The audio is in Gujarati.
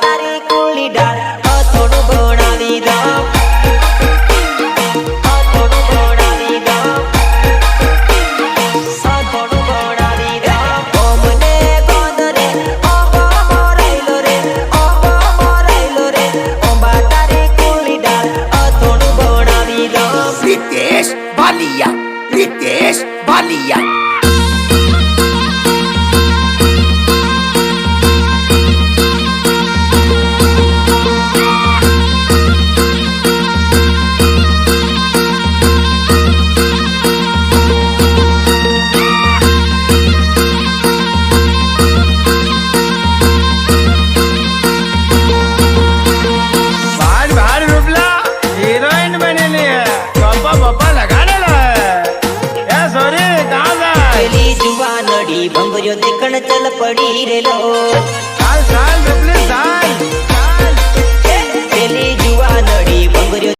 તારી કુલી ડાળ થોડું ભણાવી દો થોડું ભણાવી દો થોડું ભણાવી દો ઓ મને ગોદ રે ઓ મોરાઈલો રે ઓ મોરાઈલો રે. ઓ બા તારી કુલી ડાળ થોડું ભણાવી દો રીતેશ બાલિયા રીતેશ બાલિયા. જુવાનડી ભંગર્યો દેખણ ચલ પડી રેલો. કાલ કાલ